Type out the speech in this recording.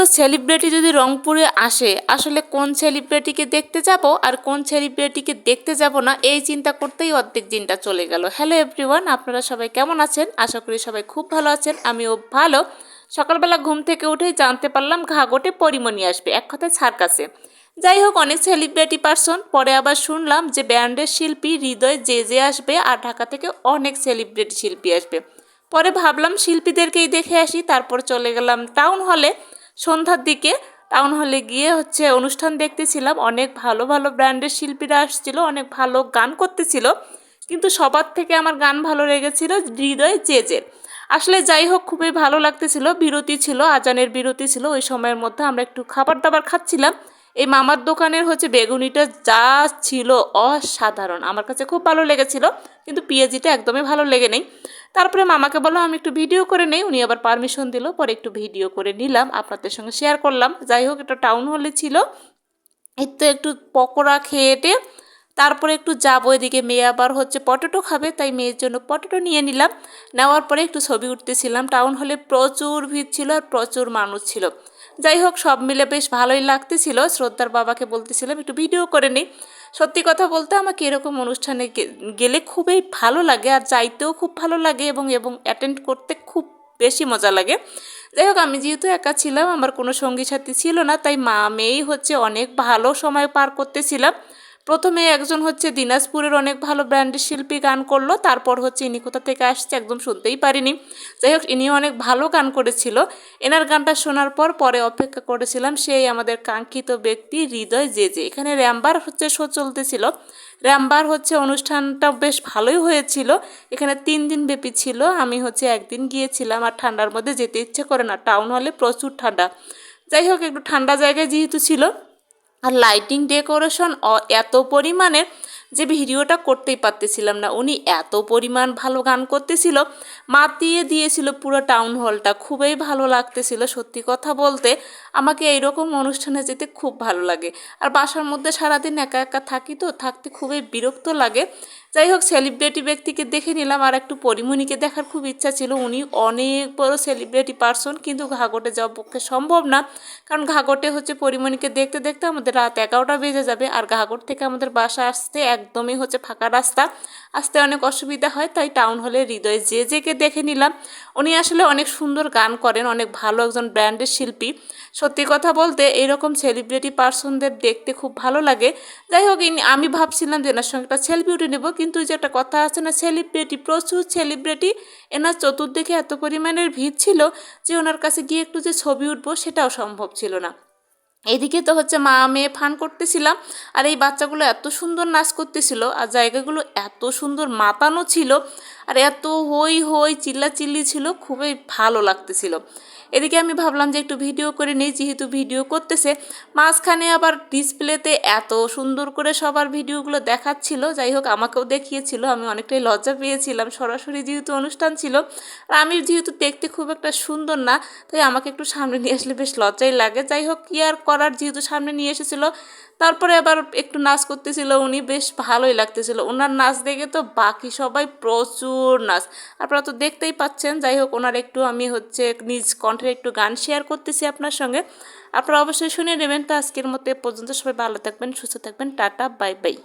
তো সেলিব্রিটি যদি রংপুরে আসে, আসলে কোন সেলিব্রিটিকে দেখতে যাব আর কোন সেলিব্রিটিকে দেখতে যাব না, এই চিন্তা করতেই অর্ধেক দিনটা চলে গেল। হ্যালো এভরিওয়ান আপনারা সবাই কেমন আছেন? আশা করি সবাই খুব ভালো আছেন, আমিও ভালো। সকালবেলা ঘুম থেকে উঠেই জানতে পারলাম ঘাগটে পরিমণি আসবে, এক কথায় সার্কাসে। যাই হোক, অনেক সেলিব্রিটি পার্সন পরে আবার শুনলাম যে ব্যান্ডের শিল্পী হৃদয় যে যে আসবে আর ঢাকা থেকে অনেক সেলিব্রিটি শিল্পী আসবে। পরে ভাবলাম শিল্পীদেরকেই দেখে আসি, তারপর চলে গেলাম টাউন হলে সন্ধ্যার দিকে টাউন হলে গিয়ে হচ্ছে অনুষ্ঠান দেখতেছিলাম। অনেক ভালো ভালো ব্র্যান্ডের শিল্পীরা আসছিল, অনেক ভালো গান করতেছিল। কিন্তু সবার থেকে আমার গান ভালো লেগেছিল হৃদয় জেজের আসলে যাই হোক, খুবই ভালো লাগতেছিল, বিরতি ছিল, আজানের বিরতি ছিল। ওই সময়ের মধ্যে আমরা একটু খাবার দাবার খাচ্ছিলাম। এই মামার দোকানের হচ্ছে বেগুনিটা যা ছিল অসাধারণ। আমার কাছে খুব ভালো লেগেছিল, কিন্তু পিঁয়াজিটা একদমই ভালো লেগে নেই। তারপরে মামাকে বললাম, আমি একটু ভিডিও করে নেই। উনি আবার পারমিশন দিল, পরে একটু ভিডিও করে নিলাম, আপনাদের সঙ্গে শেয়ার করলাম। যাই হোক, এটা টাউন হলে ছিল। এই তো একটু পকোড়া খেয়েটে, তারপরে একটু যাব এদিকে। মেয়ে আবার হচ্ছে পটেটো খাবে, তাই মেয়ের জন্য পটেটো নিয়ে নিলাম। নেওয়ার পরে একটু ছবি উঠতেছিলাম। টাউন হলে প্রচুর ভিড় ছিল আর প্রচুর মানুষ ছিল। যাই হোক, সব মিলে বেশ ভালোই লাগতেছিল। শ্রদ্ধার বাবাকে বলতেছিলাম, একটু ভিডিও করে নিই সত্যি কথা বলতে আমাকে এরকম অনুষ্ঠানে গেলে খুবই ভালো লাগে আর যাইতেও খুব ভালো লাগে এবং এবং অ্যাটেন্ড করতে খুব বেশি মজা লাগে। যাই হোক, আমি যেহেতু একা ছিলাম, আমার কোনো সঙ্গী সাথী ছিল না, তাই মা মেয়েই হচ্ছে অনেক ভালো সময় পার করতেছিলাম। প্রথমে একজন হচ্ছে দিনাজপুরের অনেক ভালো ব্র্যান্ডের শিল্পী গান করল, তারপর হচ্ছে ইনি কোথা থেকে আসছে একদম শুনতেই পারিনি। যাই হোক ইনি অনেক ভালো গান করেছিল। এনার গানটা শোনার পর পরে অপেক্ষা করেছিলাম সেই আমাদের কাঙ্ক্ষিত ব্যক্তি হৃদয় যে যে এখানে র্যাম্বার হচ্ছে শো চলতেছিল। র্যাম্বার হচ্ছে অনুষ্ঠানটা বেশ ভালোই হয়েছিল। এখানে তিন দিন ব্যাপী ছিল। আমি হচ্ছে একদিন গিয়েছিলাম আর ঠান্ডার মধ্যে যেতে ইচ্ছে করে না। টাউন হলে প্রচুর ঠান্ডা। যাই হোক, একটু ঠান্ডা জায়গায় যেহেতু ছিল আর লাইটিং ডেকোরেশন এত পরিমাণের যে ভিডিওটা করতেই পারতেছিলাম না। উনি এত পরিমাণ ভালো গান করতেছিল, মাতিয়ে দিয়েছিল পুরো টাউন হলটা খুবই ভালো লাগতেছিল সত্যি কথা বলতে। আমাকে এইরকম অনুষ্ঠানে যেতে খুব ভালো লাগে। আর বাসার মধ্যে সারাদিন একা একা থাকি তো, থাকতে খুবই বিরক্ত লাগে। যাই হোক সেলিব্রিটি ব্যক্তিকে দেখে নিলাম আর একটু পরিমণিকে দেখার খুব ইচ্ছা ছিল। উনি অনেক বড় সেলিব্রিটি পার্সন কিন্তু ঘাগটে যাওয়া পক্ষে সম্ভব না। কারণ ঘাগটে হচ্ছে পরিমণিকে দেখতে দেখতে আমাদের রাত এগারোটা বেজে যাবে। আর ঘাগট থেকে আমাদের বাসা আসতে একদমই হচ্ছে ফাঁকা রাস্তা। আসতে অনেক অসুবিধা হয়, তাই টাউন হলে হৃদয় যে যেকে দেখে নিলাম। উনি আসলে অনেক সুন্দর গান করেন, অনেক ভালো একজন ব্র্যান্ডের শিল্পী। সত্যি কথা বলতে এইরকম সেলিব্রিটি পার্সনদের দেখতে খুব ভালো লাগে। যাই হোক আমি ভাবছিলাম যে এনার সঙ্গে একটা সেলফি উঠে নেব, কিন্তু যে একটা কথা আছে না সেলিব্রিটি প্রচুর সেলিব্রিটি এনার চতুর্দিকে এত পরিমাণের ভিড় ছিল যে ওনার কাছে গিয়ে একটু যে ছবি উঠবো, সেটাও সম্ভব ছিল না। এদিকে তো হচ্ছে মা মেয়ে ফান করতেছিলাম, আর এই বাচ্চাগুলো এত সুন্দর নাচ করতেছিল, আর জায়গাগুলো এত সুন্দর মাতানো ছিল আর এত হই হই চিল্লা চিল্লি ছিল, খুবই ভালো লাগতেছিল। এদিকে আমি ভাবলাম যে একটু ভিডিও করে নিই, যেহেতু ভিডিও করতেছে, মাঝখানে আবার ডিসপ্লেতে এত সুন্দর করে সবার ভিডিওগুলো দেখাচ্ছিল, যাই হোক আমাকেও দেখিয়েছিল, আমি অনেকটাই লজ্জা পেয়েছিলাম, সরাসরি যেহেতু অনুষ্ঠান ছিল, আর আমি যেহেতু দেখতে খুব একটা সুন্দর না, তাই আমাকে একটু সামনে নিয়ে আসলে বেশ লজ্জাই লাগে। যাই হোক, কি আর করার, যেহেতু সামনে নিয়ে এসেছিল তারপরে আবার একটু নাচ করতেছিল, উনি বেশ ভালোই লাগতেছিল। ওনার নাচ দেখে তো বাকি সবাই প্রচুর নাচ। আপনারা তো দেখতেই পাচ্ছেন, যাই হোক, ওনার একটু আমি হচ্ছে নিজ কণ্ঠে একটু গান শেয়ার করতেছি আপনার সঙ্গে। আপনারা অবশ্যই শুনে নেবেন। তো আজকের মতো এ পর্যন্ত সবাই ভালো থাকবেন, সুস্থ থাকবেন। Tata, bye bye.